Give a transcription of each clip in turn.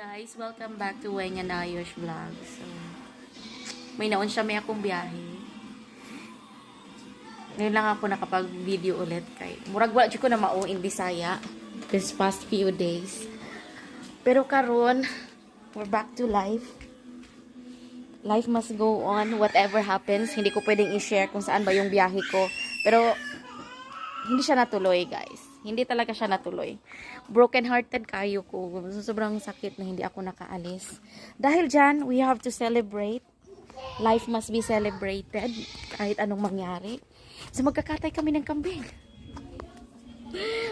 guys, welcome back to Weng and Ayos Vlog. So, may naon siya may akong biyahe. Ngayon lang ako nakapag-video ulit kay murag wala ko na mao in Bisaya this past few days. Pero karon, we're back to life. Life must go on whatever happens. Hindi ko pwedeng i-share kung saan ba yung biyahe ko. Pero hindi siya natuloy, guys. Hindi talaga siya natuloy. Broken hearted kayo ko. Sobrang sakit na hindi ako nakaalis. Dahil dyan, we have to celebrate. Life must be celebrated kahit anong mangyari. So magkakatay kami ng kambing.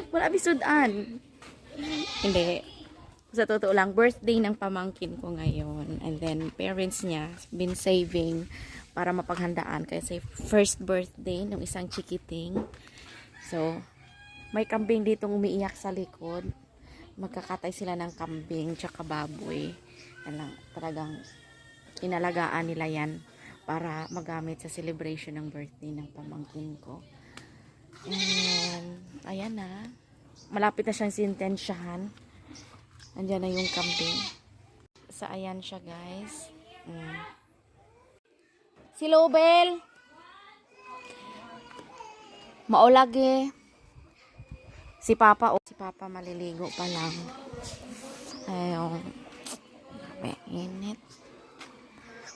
Wala bisudan. Hindi. Sa totoo lang, birthday ng pamangkin ko ngayon. And then, parents niya been saving para mapaghandaan kasi first birthday ng isang chikiting. So, may kambing ditong umiiyak sa likod. Magkakatay sila ng kambing tsaka baboy. Alang, talagang inalagaan nila yan para magamit sa celebration ng birthday ng pamangkin ko. And, ayan na. Malapit na siyang sintensyahan. Andiyan na yung kambing. Sa ayan siya, guys. Mm. Si Lobel! Maulagi. Si Papa, oh, si Papa maliligo pa lang. Ayun. May init.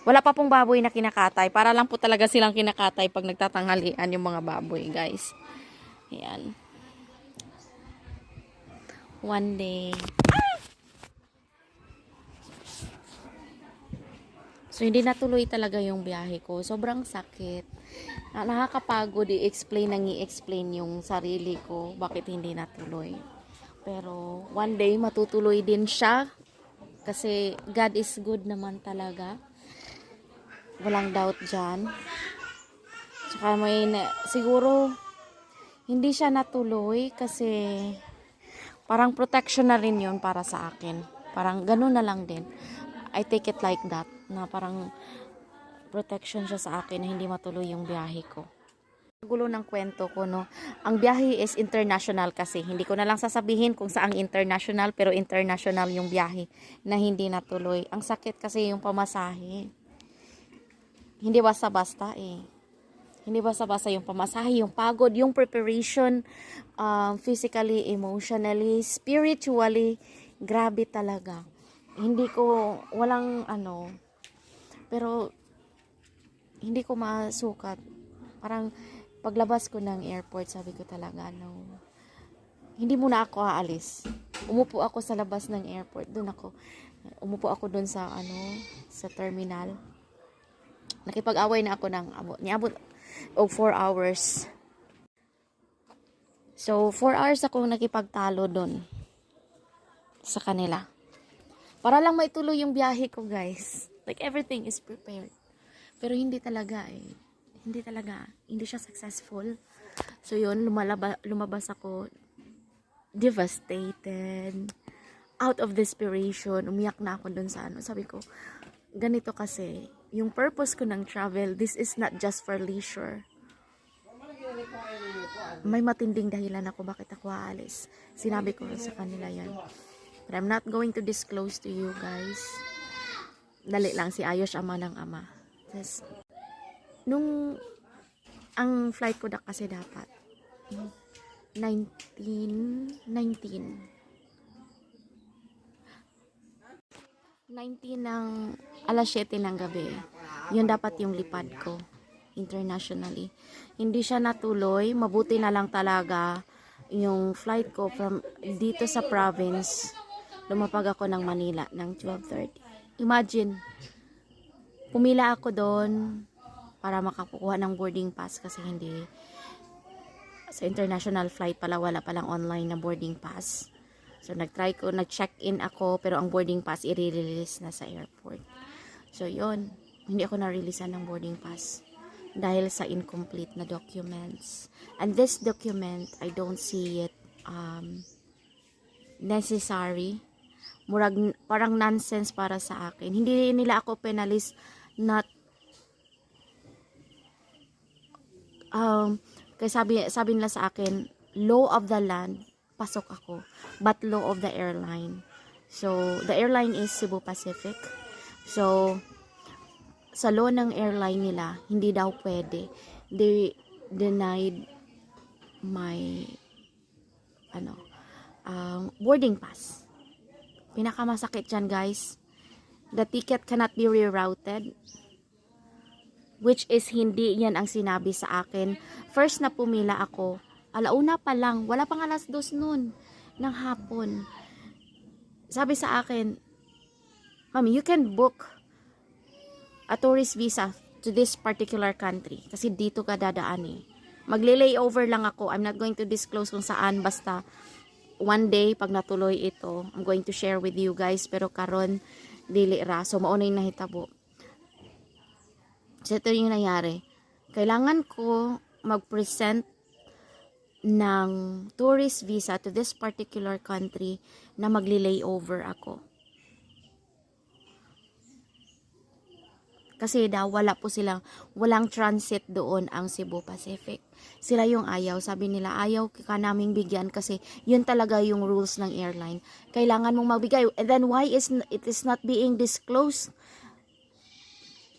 Wala pa pong baboy na kinakatay. Para lang po talaga silang kinakatay pag nagtatanghalian yung mga baboy, guys. Ayan. One day. So, hindi natuloy talaga yung biyahe ko. Sobrang sakit. Na- Nakakapagod i-explain nang i-explain yung sarili ko bakit hindi natuloy. Pero, one day, matutuloy din siya. Kasi, God is good naman talaga. Walang doubt dyan. Tsaka may, siguro, hindi siya natuloy kasi parang protection na rin yun para sa akin. Parang ganun na lang din. I take it like that na parang protection siya sa akin na hindi matuloy yung biyahe ko. Gulo ng kwento ko, no? Ang biyahe is international kasi. Hindi ko na lang sasabihin kung saang international, pero international yung biyahe na hindi natuloy. Ang sakit kasi yung pamasahe. Hindi basta-basta eh. Hindi basta-basta yung pamasahe, yung pagod, yung preparation, um, physically, emotionally, spiritually, grabe talaga. Hindi ko, walang ano, pero hindi ko masukat. Parang paglabas ko ng airport, sabi ko talaga, no, hindi muna ako aalis. Umupo ako sa labas ng airport. Doon ako, umupo ako doon sa, ano, sa terminal. Nakipag-away na ako ng, abo, niabot, o 4 hours. So, 4 hours ako nakipagtalo doon sa kanila. Para lang maituloy yung biyahe ko, guys. Like, everything is prepared. Pero hindi talaga eh. Hindi talaga. Hindi siya successful. So, yun, lumalaba, lumabas ako devastated. Out of desperation. Umiyak na ako dun sa ano. Sabi ko, ganito kasi, yung purpose ko ng travel, this is not just for leisure. May matinding dahilan ako bakit ako aalis. Sinabi ko sa kanila yan. But I'm not going to disclose to you guys. Dali lang si Ayos ama ng ama. Tapos, nung ang flight ko da kasi dapat 19 19 19 ng alas 7 ng gabi. Yun dapat yung lipad ko internationally. Hindi siya natuloy. Mabuti na lang talaga yung flight ko from dito sa province. Lumapag ako ng Manila ng 12.30. Imagine, pumila ako doon para makakuha ng boarding pass kasi hindi sa international flight pala wala palang online na boarding pass. So nag-try ko, nag-check-in ako pero ang boarding pass i-release na sa airport. So yon, hindi ako na-releasean ng boarding pass dahil sa incomplete na documents. And this document, I don't see it um, necessary. Murag, parang nonsense para sa akin. Hindi nila ako penalize not um, kaya sabi, sabi nila sa akin, law of the land, pasok ako. But law of the airline. So, the airline is Cebu Pacific. So, sa law ng airline nila, hindi daw pwede. They denied my ano, um, boarding pass. Pinakamasakit dyan, guys. The ticket cannot be rerouted. Which is hindi yan ang sinabi sa akin. First na pumila ako, alauna pa lang, wala pang alas dos nun ng hapon. Sabi sa akin, Mami, you can book a tourist visa to this particular country. Kasi dito ka dadaan eh. Magle-layover lang ako. I'm not going to disclose kung saan. Basta one day, pag natuloy ito, I'm going to share with you guys. Pero karon dili ra. So, mauna yung nahitabo. So, ito yung nangyari. Kailangan ko mag-present ng tourist visa to this particular country na magli-layover ako. Kasi daw wala po silang walang transit doon ang Cebu Pacific. Sila yung ayaw, sabi nila ayaw ka naming bigyan kasi yun talaga yung rules ng airline. Kailangan mong magbigay. And then why is it is not being disclosed?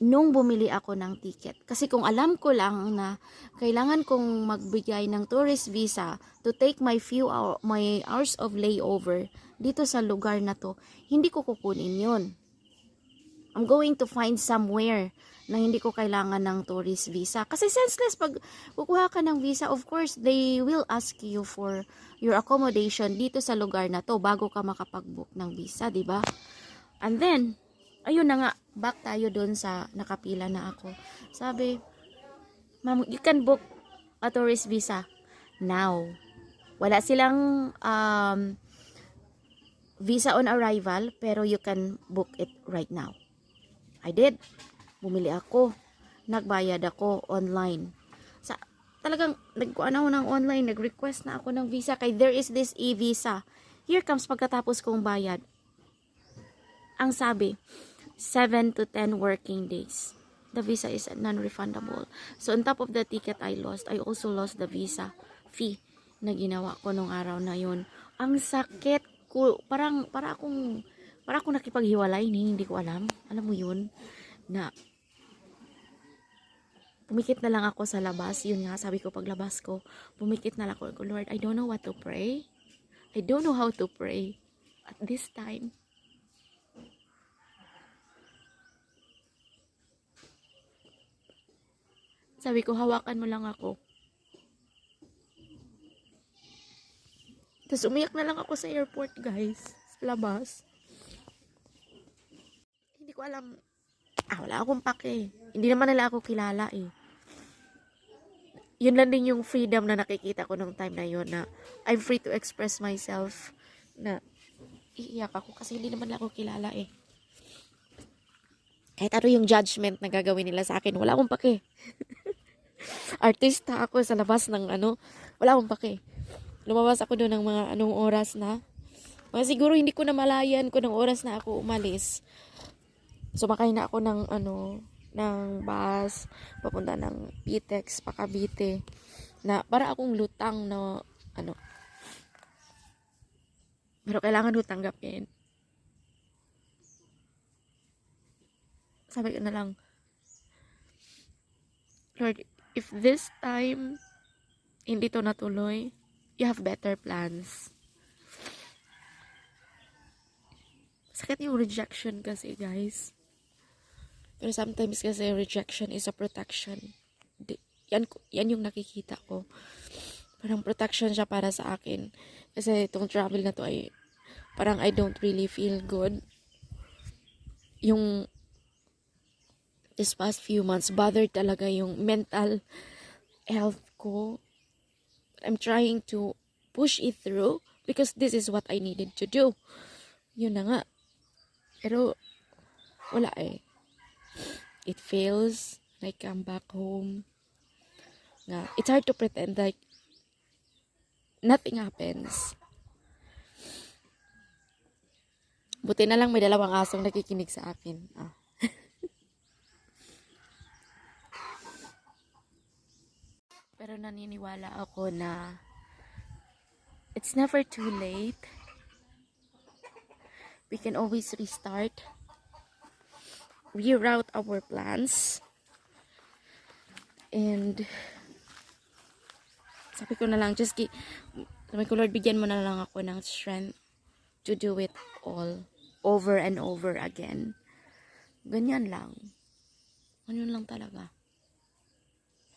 Nung bumili ako ng ticket. Kasi kung alam ko lang na kailangan kong magbigay ng tourist visa to take my few hour, my hours of layover dito sa lugar na to, hindi ko kukunin yun. I'm going to find somewhere na hindi ko kailangan ng tourist visa. Kasi senseless pag kukuha ka ng visa, of course, they will ask you for your accommodation dito sa lugar na to bago ka makapag-book ng visa, di ba? And then, ayun na nga, back tayo doon sa nakapila na ako. Sabi, ma'am, you can book a tourist visa now. Wala silang um, visa on arrival, pero you can book it right now. I did. Bumili ako. Nagbayad ako online. Sa talagang nagkuan ako ng online, nag-request na ako ng visa kay there is this e-visa. Here comes pagkatapos kong bayad. Ang sabi, 7 to 10 working days. The visa is non-refundable. So on top of the ticket I lost, I also lost the visa fee na ginawa ko nung araw na yun. Ang sakit ko, parang para akong para akong nakipaghiwalay ni hindi ko alam. Alam mo yun na pumikit na lang ako sa labas. Yun nga, sabi ko paglabas ko, pumikit na lang ako. Lord, I don't know what to pray. I don't know how to pray at this time. Sabi ko, hawakan mo lang ako. Tapos umiyak na lang ako sa airport, guys. Sa labas. Hindi ko alam. Ah, wala akong pake. Hindi naman nila ako kilala eh. Yun lang din yung freedom na nakikita ko nung time na yun na I'm free to express myself na iiyak ako kasi hindi naman ako kilala eh. Kahit ano yung judgment na gagawin nila sa akin, wala akong pake. Artista ako sa labas ng ano, wala akong pake. Lumabas ako doon ng mga anong oras na. Mga siguro hindi ko na malayan ko ng oras na ako umalis sumakay na ako ng ano ng bus papunta ng Pitex pa Cavite na para akong lutang na ano pero kailangan ko tanggapin. Sabi ko na lang Lord if this time hindi to natuloy you have better plans. Sakit yung rejection kasi guys pero sometimes kasi rejection is a protection. Yan, yan yung nakikita ko. Parang protection siya para sa akin. Kasi itong travel na to ay parang I don't really feel good. Yung this past few months, bothered talaga yung mental health ko. I'm trying to push it through because this is what I needed to do. Yun na nga. Pero, wala eh it fails, and I come back home. Nga, it's hard to pretend like nothing happens. Buti na lang may dalawang asong nakikinig sa akin. Ah. Pero naniniwala ako na it's never too late. we can always restart, reroute our plans, and sabi ko na lang, just gi- sabi ko, Lord, bigyan mo na lang ako ng strength to do it all over and over again. Ganyan lang. Ganyan lang talaga.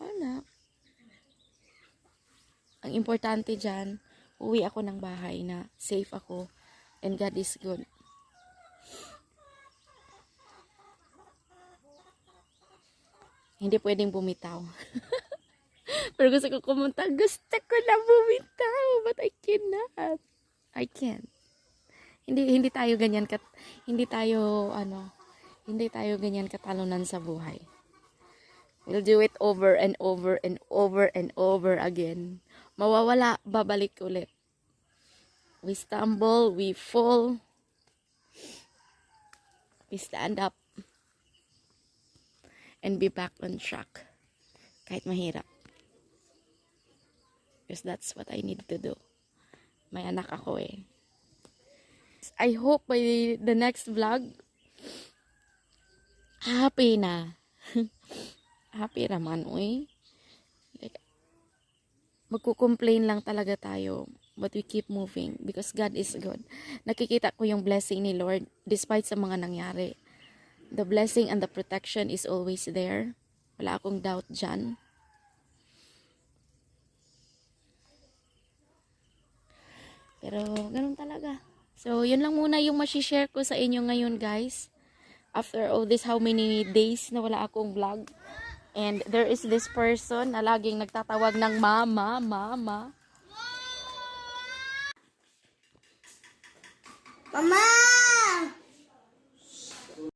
Wala. Ang importante dyan, uwi ako ng bahay na safe ako and God is good. Hindi pwedeng bumitaw. Pero gusto ko kumunta. Gusto ko na bumitaw. But I cannot. I can't. Hindi hindi tayo ganyan kat hindi tayo ano hindi tayo ganyan katalunan sa buhay. We'll do it over and over and over and over again. Mawawala, babalik ulit. We stumble, we fall. We stand up and be back on track. Kahit mahirap. Because that's what I need to do. May anak ako eh. I hope by the next vlog, happy na. happy naman, uy. Like, magko-complain lang talaga tayo. But we keep moving because God is good. Nakikita ko yung blessing ni Lord despite sa mga nangyari. The blessing and the protection is always there. Wala akong doubt dyan. Pero, ganun talaga. So, yun lang muna yung masishare ko sa inyo ngayon, guys. After all this, how many days na wala akong vlog. And there is this person na laging nagtatawag ng mama, mama. Mama!